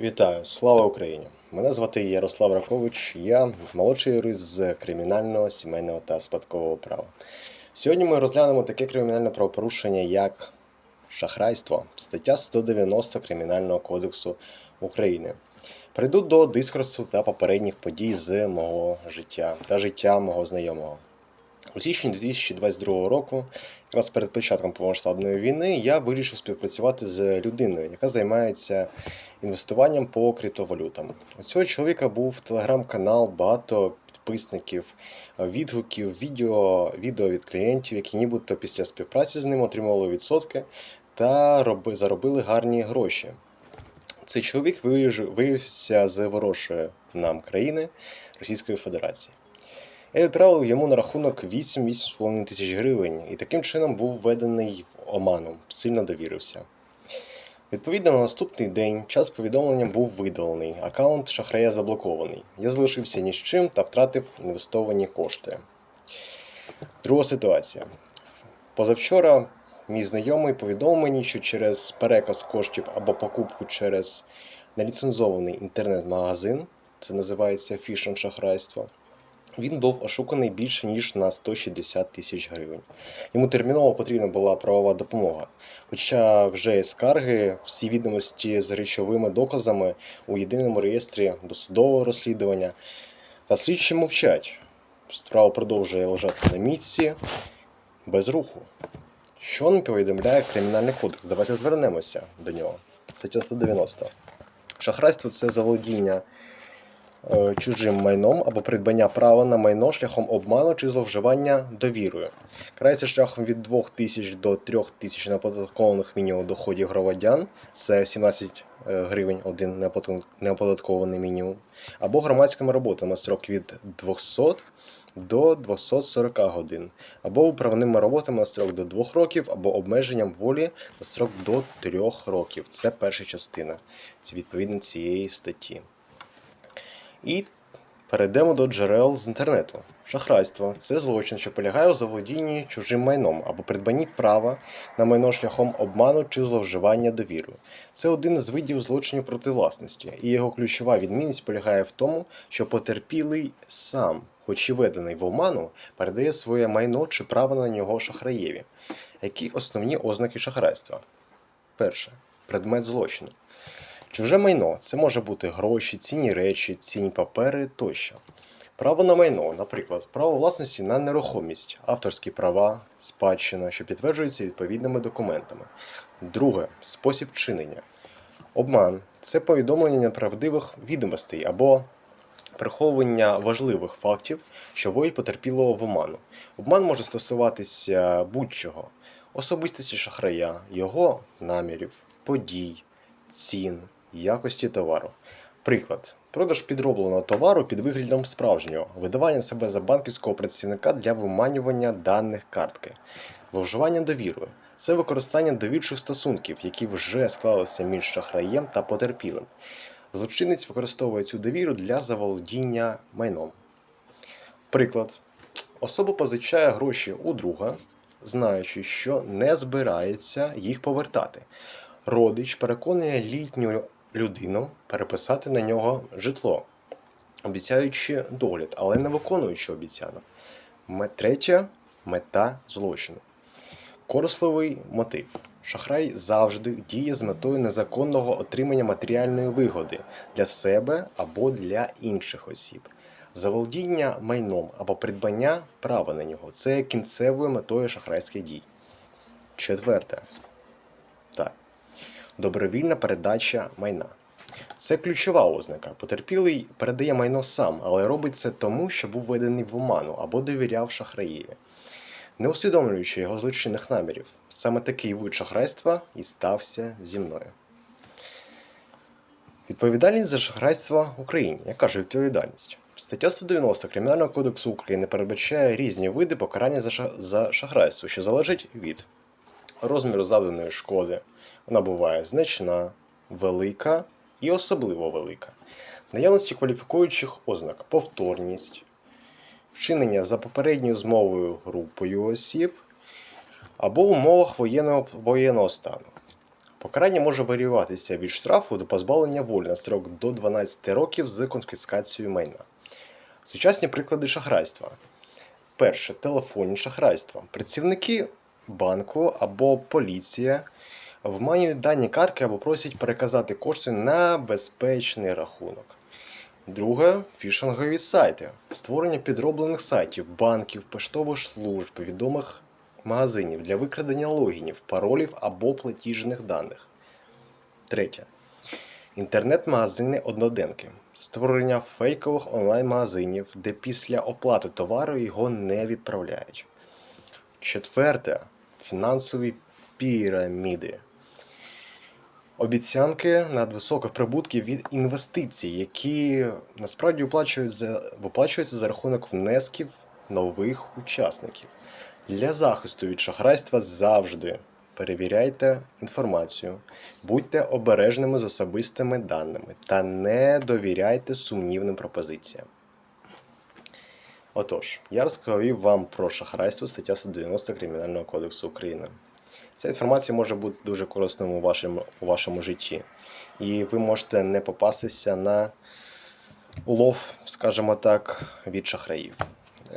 Вітаю, слава Україні! Мене звати Ярослав Рахович, я молодший юрист з кримінального, сімейного та спадкового права. Сьогодні ми розглянемо таке кримінальне правопорушення, як шахрайство, стаття 190 Кримінального кодексу України. Прийду до дискурсу та попередніх подій з мого життя та життя мого знайомого. У січні 2022 року, якраз перед початком повномасштабної війни, я вирішив співпрацювати з людиною, яка займається інвестуванням по криптовалютам. У цього чоловіка був телеграм-канал, багато підписників, відгуків, відео, відео від клієнтів, які нібито після співпраці з ним отримували відсотки та роби, заробили гарні гроші. Цей чоловік виявився з ворожої нам країни Російської Федерації. Я відправив йому на рахунок 8-8,5 тисяч гривень і таким чином був введений в оману, сильно довірився. Відповідно, на наступний день час повідомлення був видалений, аккаунт шахрая заблокований. Я залишився ні з чим та втратив інвестовані кошти. Друга ситуація. Позавчора мій знайомий повідомив мені, що через переказ коштів або покупку через неліцензований інтернет-магазин, це називається фішинг шахрайство, він був ошуканий більше ніж на 160 тисяч гривень. Йому терміново потрібна була правова допомога. Хоча вже є скарги, всі відомості з речовими доказами у єдиному реєстрі досудового розслідування. Та слідчі мовчать. Справа продовжує лежати на місці без руху. Що нам повідомляє Кримінальний кодекс? Давайте звернемося до нього. Стаття 190. Шахрайство це заволодіння чужим майном або придбання права на майно шляхом обману чи зловживання довірою. Карається шляхом від 2 тисяч до 3 тисяч неоподаткованих мінімум доходів громадян, це 17 е, гривень один неоподат- неоподаткований мінімум, або громадськими роботами строк від 200 до 240 годин, або управними роботами на строк до 2 років, або обмеженням волі на строк до 3 років. Це перша частина відповідно цієї статті. І перейдемо до джерел з інтернету. Шахрайство це злочин, що полягає у заволодінні чужим майном або придбанні права на майно шляхом обману чи зловживання довірою. Це один з видів злочинів проти власності, і його ключова відмінність полягає в тому, що потерпілий сам, хоч і введений в оману, передає своє майно чи право на нього шахраєві. Які основні ознаки шахрайства? Перше предмет злочину. Чуже майно це може бути гроші, цінні речі, цінні папери тощо. Право на майно, наприклад, право власності на нерухомість, авторські права, спадщина, що підтверджуються відповідними документами. Друге спосіб чинення. Обман це повідомлення неправдивих відомостей або приховування важливих фактів, що вводять потерпілого в оману. Обман може стосуватися будь-чого, особистості шахрая, його намірів, подій, цін, якості товару. Приклад: продаж підробленого товару під виглядом справжнього, видавання себе за банківського працівника для виманювання даних картки, зловживання довірою. Це використання довірчих стосунків, які вже склалися між шахраєм та потерпілим. Злочинець використовує цю довіру для заволодіння майном. Приклад. Особа позичає гроші у друга, знаючи, що не збирається їх повертати. Родич переконує літню людину переписати на нього житло, обіцяючи догляд, але не виконуючи обіцянок. Третя мета злочину. Корисливий мотив. Шахрай завжди діє з метою незаконного отримання матеріальної вигоди для себе або для інших осіб. Заволодіння майном або придбання права на нього це кінцевою метою шахрайських дій. Четверте. Добровільна передача майна. Це ключова ознака. Потерпілий передає майно сам, але робить це тому, що був введений в оману або довіряв шахраєві не усвідомлюючи його злочинних намірів. Саме такий вид шахрайства і стався зі мною. Відповідальність за шахрайство в Україні. Яка ж відповідальність? Стаття 190 Кримінального кодексу України передбачає різні види покарання за шахрайство, що залежить від розміру завданої шкоди. Вона буває значна, велика і особливо велика. Наявності кваліфікуючих ознак, повторність, вчинення за попередньою змовою групою осіб або в умовах воєнного, воєнного стану. Покарання може варіюватися від штрафу до позбавлення волі на строк до 12 років з конфіскацією майна. Сучасні приклади шахрайства. Перше телефонні шахрайства. Працівники банку або поліція вманюють дані картки або просять переказати кошти на безпечний рахунок. Друге фішингові сайти. Створення підроблених сайтів, банків, поштових служб, відомих магазинів для викрадення логінів, паролів або платіжних даних. Третє. Інтернет-магазини одноденки. Створення фейкових онлайн-магазинів, де після оплати товару його не відправляють. Четверте. Фінансові піраміди. Обіцянки надвисоких прибутків від інвестицій, які насправді виплачують за, виплачуються за рахунок внесків нових учасників. Для захисту від шахрайства завжди перевіряйте інформацію, будьте обережними з особистими даними та не довіряйте сумнівним пропозиціям. Отож, я розповів вам про шахрайство стаття 190 Кримінального кодексу України. Ця інформація може бути дуже корисною у вашому, у вашому житті. І ви можете не попастися на улов, скажімо так, від шахраїв.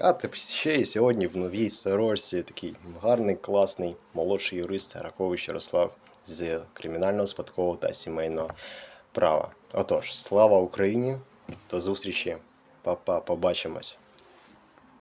А тип ще і сьогодні в новій сорочці такий гарний, класний молодший юрист Ракович Ярослав з кримінального спадкового та сімейного права. Отож, слава Україні! До зустрічі, Па-па, побачимось!